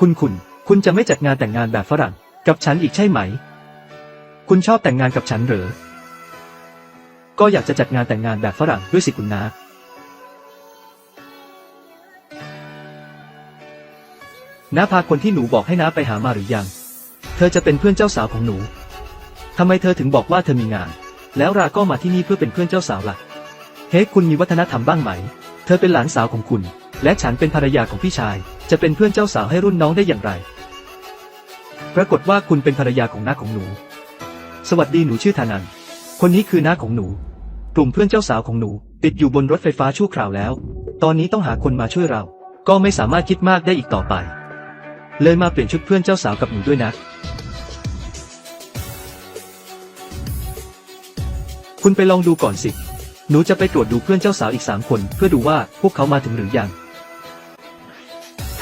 คุณคุณ คุณจะไม่จัดงานแต่งงานแบบฝรั่ง กับฉันอีกใช่ไหม คุณชอบแต่งงานกับฉันหรือก็อยากจะจัดงานแต่งงานแบบฝรั่งด้วยสิคุณนาน้าพาคนที่หนูบอกให้น้าไปหามาหรือยัง เธอจะเป็นเพื่อนเจ้าสาวของหนู ทำไมเธอถึงบอกว่าเธอมีงาน แล้วราก็มาที่นี่เพื่อเป็นเพื่อนเจ้าสาวล่ะ เฮ้คุณมีวัฒนธรรมบ้างไหม เธอเป็นหลานสาวของคุณ และฉันเป็นภรรยาของพี่ชาย จะเป็นเพื่อนเจ้าสาวให้รุ่นน้องได้อย่างไร ปรากฏว่าคุณเป็นภรรยาของน้าของหนู สวัสดีหนูชื่อธานัน คนนี้คือน้าของหนู กลุ่มเพื่อนเจ้าสาวของหนู ติดอยู่บนรถไฟฟ้าชั่วคราวแล้ว ตอนนี้ต้องหาคนมาช่วยเรา ก็ไม่สามารถคิดมากได้อีกต่อไป เลยมาเปลี่ยนชุดเพื่อนเจ้าสาวกับหนูด้วยนะ คุณไปลองดูก่อนสิหนูจะไปตรวจดูเพื่อนเจ้าสาวอีกสามคน เพื่อดูว่าพวกเขามาถึงหรือยัง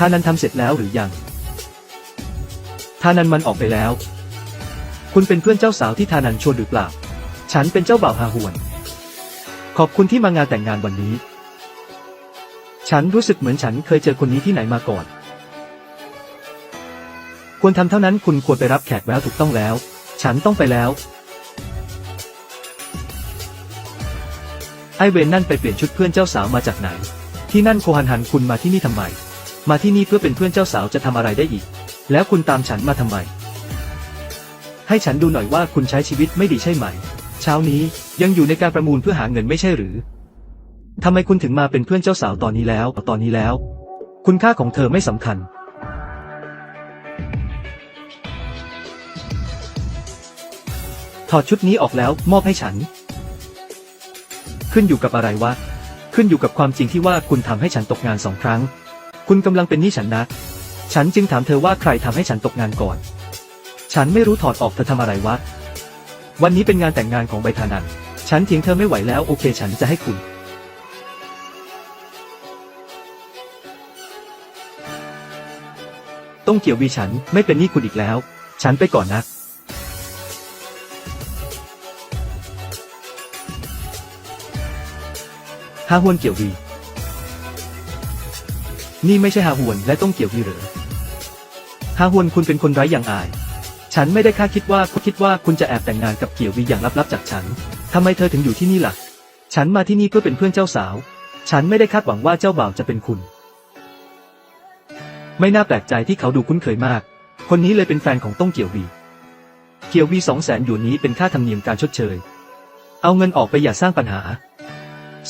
ท่านันทำเสร็จแล้วหรือยัง ท่านันมันออกไปแล้ว คุณเป็นเพื่อนเจ้าสาวที่ทานันชวนหรือเปล่า ฉันเป็นเจ้าบ่าวฮาฮวน ขอบคุณที่มางานแต่งงานวันนี้ ฉันรู้สึกเหมือนฉันเคยเจอคนนี้ที่ไหนมาก่อน ควรทำเท่านั้นคุณควรไปรับแขกแล้วถูกต้องแล้ว ฉันต้องไปแล้ว ไอเวนนั่นไปเปลี่ยนชุดเพื่อนเจ้าสาวมาจากไหนที่นั่นโคฮันฮันคุณมาที่นี่ทำไม มาที่นี่เพื่อเป็นเพื่อนเจ้าสาวจะทำอะไรได้อีก แล้วคุณตามฉันมาทำไม ให้ฉันดูหน่อยว่าคุณใช้ชีวิตไม่ดีใช่ไหม เช้านี้ยังอยู่ในการประมูลเพื่อหาเงินไม่ใช่หรือทำไมคุณถึงมาเป็นเพื่อนเจ้าสาวตอนนี้แล้ว ตอนนี้แล้ว คุณค่าของเธอไม่สำคัญ ถอดชุดนี้ออกแล้วมอบให้ฉัน ขึ้นอยู่กับอะไรวะ ขึ้นอยู่กับความจริงที่ว่าคุณทำให้ฉันตกงานสองครั้ง คุณกำลังเป็นหนี้ฉันนะ ฉันจึงถามเธอว่าใครทำให้ฉันตกงานก่อน ฉันไม่รู้ถอดออกเธอทำอะไรวะ วันนี้เป็นงานแต่งงานของใบทานัน ฉันเถียงเธอไม่ไหวแล้วโอเคฉันจะให้คุณ ต้องเกี่ยววีฉันไม่เป็นหนี้คุณอีกแล้ว ฉันไปก่อนนะฮาฮวนเกี่ยววี นี่ไม่ใช่ฮาฮวนและต้องเกี่ยววีหรือฮาฮวนคุณเป็นคนไร้อย่างอาย ฉันไม่ได้คาดคิดว่าคุณคิดว่าคุณจะแอบแต่งงานกับเกี่ยววีอย่างลับๆจากฉันทำไมเธอถึงอยู่ที่นี่ล่ะ ฉันมาที่นี่เพื่อเป็นเพื่อนเจ้าสาว ฉันไม่ได้คาดหวังว่าเจ้าบ่าวจะเป็นคุณ ไม่น่าแปลกใจที่เขาดูคุ้นเคยมาก คนนี้เลยเป็นแฟนของต้องเกี่ยววี เกี่ยววีสองแสนหยวนนี้เป็นค่าธรรมเนียมการชดเชย เอาเงินออกไปอย่าสร้างปัญหา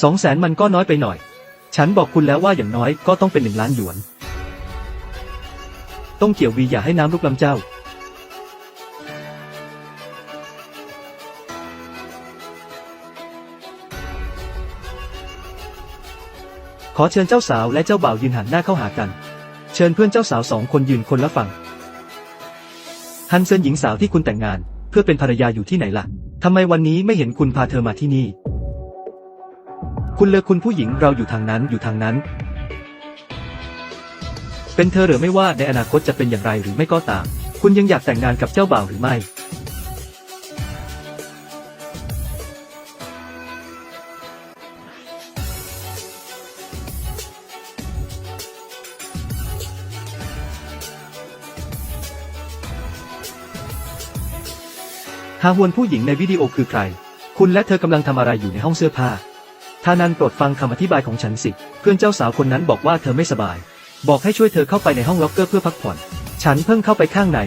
สองแสนมันก็น้อยไปหน่อย ฉันบอกคุณแล้วว่าอย่างน้อยก็ต้องเป็นหนึ่งล้านหยวน ต้องเกี่ยววีอย่าให้น้ำลุกลำเจ้า ขอเชิญเจ้าสาวและเจ้าบ่าวยืนหันหน้าเข้าหากัน เชิญเพื่อนเจ้าสาวสองคนยืนคนละฝั่ง ฮันเซินหญิงสาวที่คุณแต่งงาน เพื่อเป็นภรรยาอยู่ที่ไหนล่ะทำไมวันนี้ไม่เห็นคุณพาเธอมาที่นี่ คุณเลอคุณผู้หญิงเราอยู่ทางนั้นอยู่ทางนั้น เป็นเธอหรือไม่ว่าในอนาคตจะเป็นอย่างไรหรือไม่ก็ตาม คุณยังอยากแต่งงานกับเจ้าบ่าวหรือไม่ฮาฮวนผู้หญิงในวิดีโอคือใคร คุณและเธอกำลังทำอะไรอยู่ในห้องเสื้อผ้า ทานันโปรดฟังคำอธิบายของฉันสิ เพื่อนเจ้าสาวคนนั้นบอกว่าเธอไม่สบาย บอกให้ช่วยเธอเข้าไปในห้องล็อกเกอร์เพื่อพักผ่อน ฉันเพิ่งเข้าไปข้างใน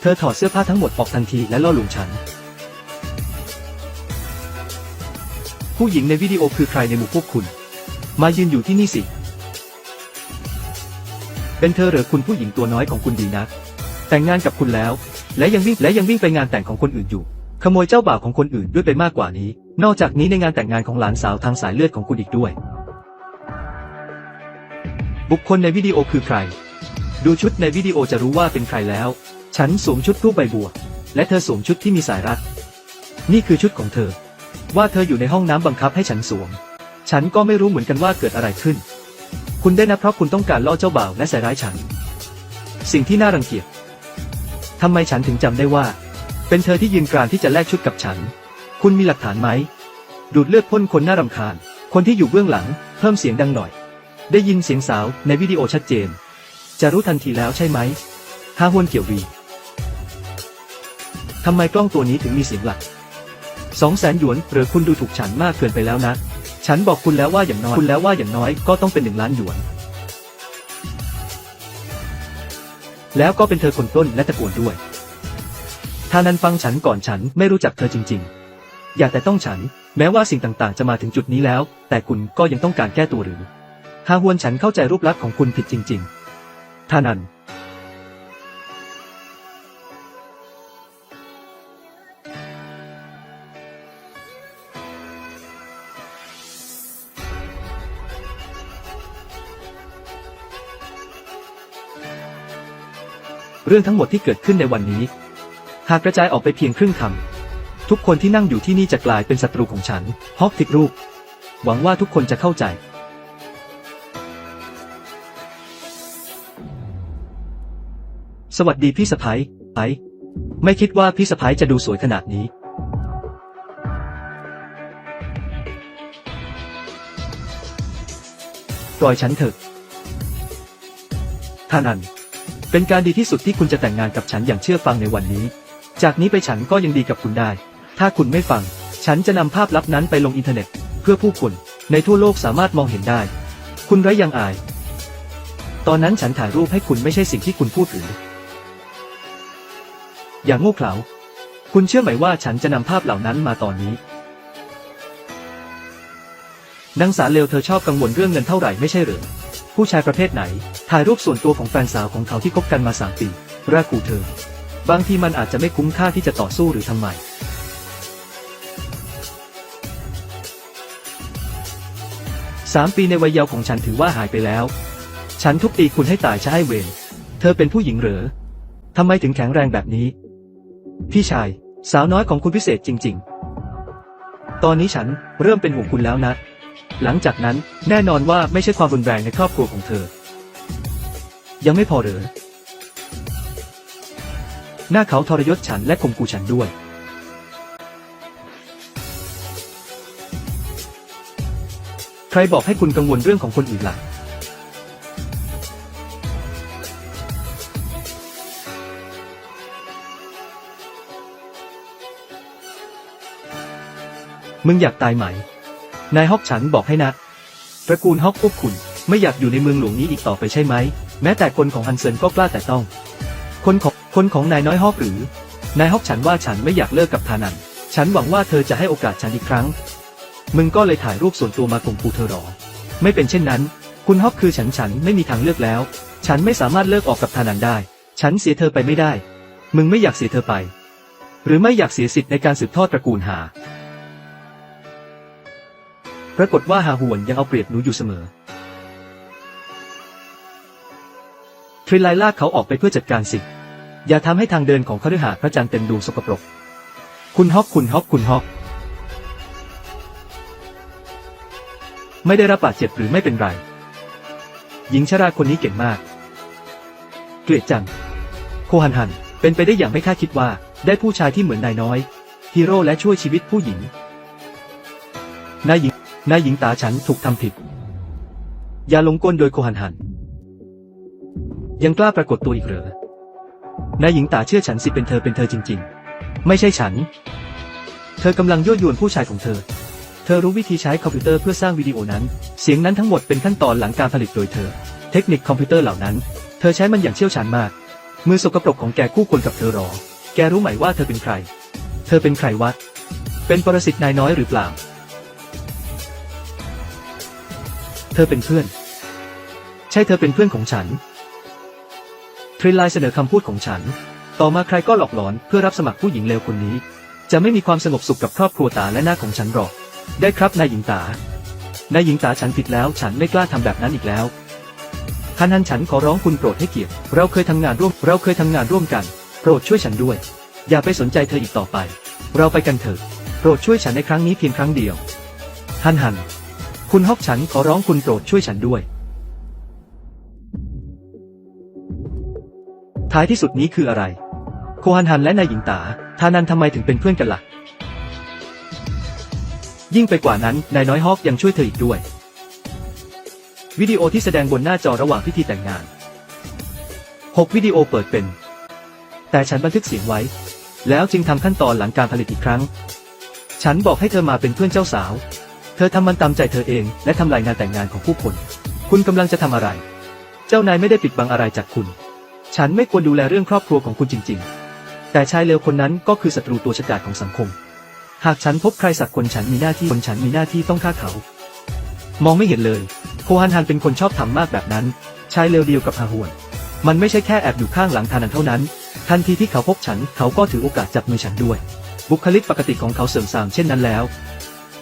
เธอถอดเสื้อผ้าทั้งหมดออกทันทีและล่อลวงฉัน ผู้หญิงในวิดีโอคือใครในหมู่พวกคุณ มายืนอยู่ที่นี่สิ เป็นเธอหรือคุณผู้หญิงตัวน้อยของคุณดีนะแต่งงานกับคุณแล้ว และยังวิ่งและยังวิ่งไปงานแต่งของคนอื่นอยู่ ขโมยเจ้าบ่าวของคนอื่นด้วยไปมากกว่านี้ นอกจากนี้ในงานแต่งงานของหลานสาวทางสายเลือดของคุณอีกด้วย บุคคลในวิดีโอคือใคร ดูชุดในวิดีโอจะรู้ว่าเป็นใครแล้ว ฉันสวมชุดรูปใบบัว และเธอสวมชุดที่มีสายรัด นี่คือชุดของเธอ ว่าเธออยู่ในห้องน้ำบังคับให้ฉันสวม ฉันก็ไม่รู้เหมือนกันว่าเกิดอะไรขึ้น คุณได้นะเพราะคุณต้องการล่อเจ้าบ่าวและใส่ร้ายฉัน สิ่งที่น่ารังเกียจทำไมฉันถึงจำได้ว่า เป็นเธอที่ยืนกรานที่จะแลกชุดกับฉัน คุณมีหลักฐานไหม ดูดเลือดพ่นคนน่ารำคาญ คนที่อยู่เบื้องหลัง เพิ่มเสียงดังหน่อย ได้ยินเสียงสาวในวิดีโอชัดเจน จะรู้ทันทีแล้วใช่ไหมฮาฮวนเกี่ยววีทำไมกล้องตัวนี้ถึงมีเสียงหลักสองแสนหยวนหรือคุณดูถูกฉันมากเกินไปแล้วนะ ฉันบอกคุณแล้วว่าอย่างน้อยคุณแล้วว่าอย่างน้อยก็ต้องเป็นหนึ่งล้านหยวน แล้วก็เป็นเธอคนต้นและตะโกนด้วย ถ้านั้นฟังฉันก่อนฉันไม่รู้จักเธอจริง ๆ อย่าแต่ต้องฉัน แม้ว่าสิ่งต่างๆ จะมาถึงจุดนี้แล้ว แต่คุณก็ยังต้องการแก้ตัวหรือฮาฮวนฉันเข้าใจรูปลักษณ์ของคุณผิดจริง ๆ ท่านันเรื่องทั้งหมดที่เกิดขึ้นในวันนี้ หากกระจายออกไปเพียงครึ่งคำทุกคนที่นั่งอยู่ที่นี่จะกลายเป็นศัตรูของฉันฮอกติดรูป หวังว่าทุกคนจะเข้าใจ สวัสดีพี่สะพ้ยไอไม่คิดว่าพี่สะพ้ยจะดูสวยขนาดนี้ ปล่อยฉันเถอะท่านัน เป็นการดีที่สุดที่คุณจะแต่งงานกับฉันอย่างเชื่อฟังในวันนี้ จากนี้ไปฉันก็ยังดีกับคุณได้ ถ้าคุณไม่ฟัง ฉันจะนำภาพลับนั้นไปลงอินเทอร์เน็ต เพื่อผู้คนในทั่วโลกสามารถมองเห็นได้ คุณไร้ยังอาย ตอนนั้นฉันถ่ายรูปให้คุณไม่ใช่สิ่งที่คุณพูดหรือ อย่างโง่เขลา คุณเชื่อไหมว่าฉันจะนำภาพเหล่านั้นมาตอนนี้นางสารเลวเธอชอบกังวลเรื่องเงินเท่าไหร่ไม่ใช่หรือผู้ชายประเภทไหน ถ่ายรูปส่วนตัวของแฟนสาวของเขาที่คบกันมาสามปีรากูเธอ บางทีมันอาจจะไม่คุ้มค่าที่จะต่อสู้หรือทำไมสามปีในวัยเยาว์ของฉันถือว่าหายไปแล้ว ฉันทุบตีคุณให้ตายใช่ให้เวรเธอเป็นผู้หญิงเหรอทำไมถึงแข็งแรงแบบนี้ พี่ชาย สาวน้อยของคุณพิเศษจริง ๆ ตอนนี้ฉันเริ่มเป็นห่วงคุณแล้วนะ หลังจากนั้นแน่นอนว่าไม่ใช่ความรุนแรงในครอบครัวของเธอ ยังไม่พอเหรอ หน้าเขาทรยศฉันและข่มขู่ฉันด้วย ใครบอกให้คุณกังวลเรื่องของคนอื่นล่ะ มึงอยากตายไหม นายฮอกฉันบอกให้นะตระกูลฮอกพวกคุณไม่อยากอยู่ในเมืองหลวงนี้อีกต่อไปใช่ไหม แม้แต่คนของฮันเซินก็กล้าแต่ต้อง คนของ คนของนายน้อยฮอกหรือ นายฮอกฉันว่าฉันไม่อยากเลิกกับทานัน ฉันหวังว่าเธอจะให้โอกาสฉันอีกครั้ง มึงก็เลยถ่ายรูปส่วนตัวมาข่มขู่เธอหรอ ไม่เป็นเช่นนั้น คุณฮอกคือฉันฉันไม่มีทางเลือกแล้ว ฉันไม่สามารถเลิกออกกับทานันได้ ฉันเสียเธอไปไม่ได้ มึงไม่อยากเสียเธอไป หรือไม่อยากเสียสิทธิ์ในการสืบทอดตระกูลหา ปรากฏว่าฮาฮวนยังเอาเปรียบหนูอยู่เสมอทริไลลาเขาออกไปเพื่อจัดการสิ อย่าทำให้ทางเดินของคฤหาสน์พระจันทร์เต็มดวงสกปรก คุณฮอกคุณฮอกคุณฮอก ไม่ได้รับบาดเจ็บหรือไม่เป็นไร หญิงชราคนนี้เก่งมาก เกลียดจัง โคฮันฮัน เป็นไปได้อย่างไม่คาดคิดว่า ได้ผู้ชายที่เหมือนนายน้อย ฮีโร่และช่วยชีวิตผู้หญิง นายหญิง นายหญิงตาฉันถูกทำผิด อย่าลงกลโดยโคฮันฮัน ยังกล้าปรากฏตัวอีกเหรอ นายหญิงตาเชื่อฉันสิเป็นเธอเป็นเธอจริง ๆ ไม่ใช่ฉัน เธอกำลังยั่วยวนผู้ชายของเธอ เธอรู้วิธีใช้คอมพิวเตอร์เพื่อสร้างวิดีโอนั้น เสียงนั้นทั้งหมดเป็นขั้นตอนหลังการผลิตโดยเธอ เทคนิคคอมพิวเตอร์เหล่านั้น เธอใช้มันอย่างเชี่ยวชาญมาก มือสกปรกของแกคู่ควรกับเธอหรอ แกรู้ไหมว่าเธอเป็นใคร เธอเป็นใครวะ เป็นปรสิตนายน้อยหรือเปล่า เธอเป็นเพื่อน ใช่เธอเป็นเพื่อนของฉัน ทริลไลเสนอคำพูดของฉัน ต่อมาใครก็หลอกหลอนเพื่อรับสมัครผู้หญิงเลวคนนี้ จะไม่มีความสงบสุขกับครอบครัวตาและหน้าของฉันหรอก ได้ครับนายหญิงตานายหญิงตาฉันผิดแล้วฉันไม่กล้าทำแบบนั้นอีกแล้วท่านท่านฉันขอร้องคุณโปรดให้เกียรติเราเคยทำงานร่วม เราเคยทำงานร่วมกัน โปรดช่วยฉันด้วย อย่าไปสนใจเธออีกต่อไป เราไปกันเถอะโปรดช่วยฉันในครั้งนี้เพียงครั้งเดียวฮันฮัน คุณฮอกฉันขอร้องคุณโปรดช่วยฉันด้วย ท้ายที่สุดนี้คืออะไร โคฮันฮันและนายหญิงตาทานันทำไมถึงเป็นเพื่อนกันละ่ะ ยิ่งไปกว่านั้นนายน้อยฮอกยังช่วยเธออีกด้วย วิดีโอที่แสดงบนหน้าจอระหว่างพิธีแต่งงาน 6 วิดีโอเปิดเป็น แต่ฉันบันทึกเสียงไว้ แล้วจึงทำขั้นตอนหลังการผลิตอีกครั้ง ฉันบอกให้เธอมาเป็นเพื่อนเจ้าสาว เธอทำมันตามใจเธอเอง และทำลายงานแต่งงานของผู้คน คุณกำลังจะทำอะไร เจ้านายไม่ได้ปิดบังอะไรจากคุณ ฉันไม่ควรดูแลเรื่องครอบครัวของคุณจริง ๆ แต่ชายเลวคนนั้นก็คือศัตรูตัวฉกาจของสังคม หากฉันพบใครสักคนฉันมีหน้าที่คนฉันมีหน้าที่ต้องฆ่าเขา มองไม่เห็นเลย โคฮันฮันเป็นคนชอบทำมากแบบนั้น ชายเลวเดียวกับฮาฮวน มันไม่ใช่แค่แอบอยู่ข้างหลังทานันเท่านั้น ทันทีที่เขาพบฉันเขาก็ถือโอกาสจับมือฉันด้วย บุคลิกปกติของเขาเสริมสร้างเช่นนั้นแล้ว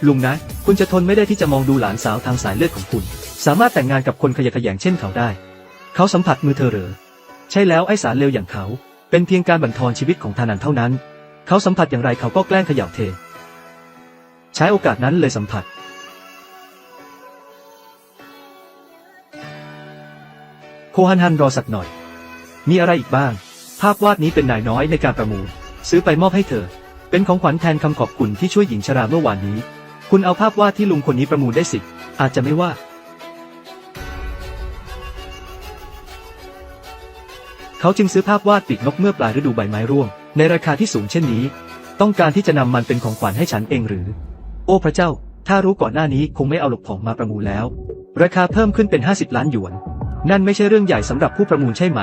ลุงนะ คุณจะทนไม่ได้ที่จะมองดูหลานสาวทางสายเลือดของคุณ สามารถแต่งงานกับคนขยะแขยงเช่นเขาได้ เขาสัมผัสมือเธอเหรอ ใช่แล้วไอ้สารเลวอย่างเขา เป็นเพียงการบั่นทอนชีวิตของทานันเท่านั้น เขาสัมผัสอย่างไรเขาก็แกล้งเขย่าเท ใช้โอกาสนั้นเลยสัมผัส โคฮันฮันรอสักหน่อย มีอะไรอีกบ้าง ภาพวาดนี้เป็นนายน้อยในการประมูล ซื้อไปมอบให้เธอ เป็นของขวัญแทนคำขอบคุณที่ช่วยหญิงชราเมื่อวานนี้ คุณเอาภาพวาดที่ลุงคนนี้ประมูลได้สิ อาจจะไม่ว่า เขาจึงซื้อภาพวาดปีกนกเมื่อปลายฤดูใบไม้ร่วง ในราคาที่สูงเช่นนี้ ต้องการที่จะนำมันเป็นของขวัญให้ฉันเองหรือ โอ้พระเจ้า ถ้ารู้ก่อนหน้านี้คงไม่เอาหลบของมาประมูลแล้ว ราคาเพิ่มขึ้นเป็น 50 ล้านหยวน นั่นไม่ใช่เรื่องใหญ่สำหรับผู้ประมูลใช่ไหม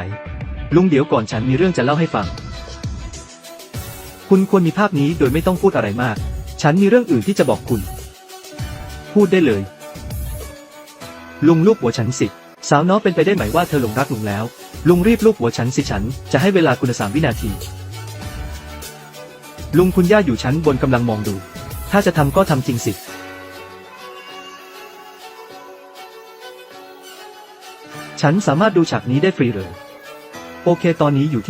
ลุงเดี๋ยวก่อนฉันมีเรื่องจะเล่าให้ฟัง คุณควรมีภาพนี้โดยไม่ต้องพูดอะไรมาก ฉันมีเรื่องอื่นที่จะบอกคุณ พูดได้เลย ลุงลูกหัวฉันสิ สาวน้อยเป็นไปได้ไหมว่าเธอหลงรักลุงแล้ว ลุงรีบลูกหัวฉันสิฉัน จะให้เวลาคุณสามวินาที ลุงคุณย่าอยู่ชั้นบนกำลังมองดู ถ้าจะทำก็ทำจริงสิ ฉันสามารถดูฉากนี้ได้ฟรีเลย โอเคตอนนี้อยู่ที่